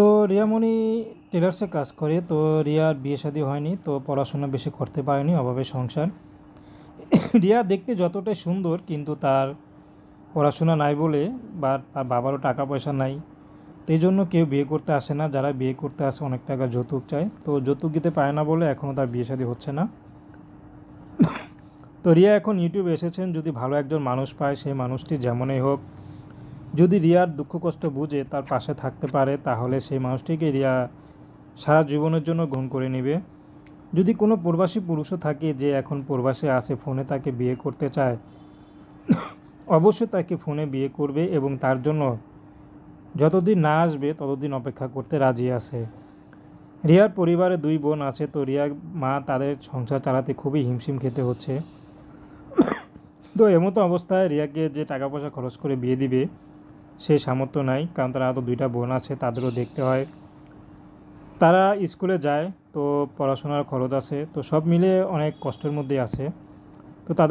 তো রিয়ামণি টেলার্সে কাজ করে, তো রিয়ার বিয়ে শাদী হয়নি, তো পড়াশোনা বেশি করতে পারেনি, অভাবে সংসার। রিয়া দেখতে যতটাই সুন্দর, কিন্তু তার পড়াশোনা নাই বলে বা তার বাবারও টাকা পয়সা নাই এই জন্য কেউ বিয়ে করতে আসে না। যারা বিয়ে করতে আসে, অনেক টাকা যৌতুক চায়। তো যৌতুক দিতে পায় না বলে এখনও তার বিয়ে শাদী হচ্ছে না। তো রিয়া এখন ইউটিউবে এসেছেন। যদি ভালো একজন মানুষ পায়, সেই মানুষটি যেমনই হোক যদি রিয়ার দুঃখ কষ্ট বুঝে তার পাশে থাকতে পারে, তাহলে সেই মানুষটিকে রিয়া সারা জীবনের জন্য গ্রহণ করে নেবে। যদি কোনো প্রবাসী পুরুষও থাকে যে এখন প্রবাসে আসে ফোনে তাকে বিয়ে করতে চায়, অবশ্যই তাকে ফোনে বিয়ে করবে এবং তার জন্য যতদিন না আসবে, ততদিন অপেক্ষা করতে রাজি আছে। রিয়ার পরিবারে দুই বোন আছে, তো রিয়ার মা তাদের সংসার চালাতে খুবই হিমশিম খেতে হচ্ছে। তো এমতো অবস্থায় রিয়াকে যে টাকা পয়সা খরচ করে বিয়ে দিবে সেই সামর্থ্য নাই, কারণ তারা তো দুইটা বোন আছে, তাদেরও দেখতে হয়। তারা স্কুলে যায়, তো পড়াশোনার খরচ আছে, তো সব মিলে অনেক কষ্টের মধ্যে আছে। তো তাদের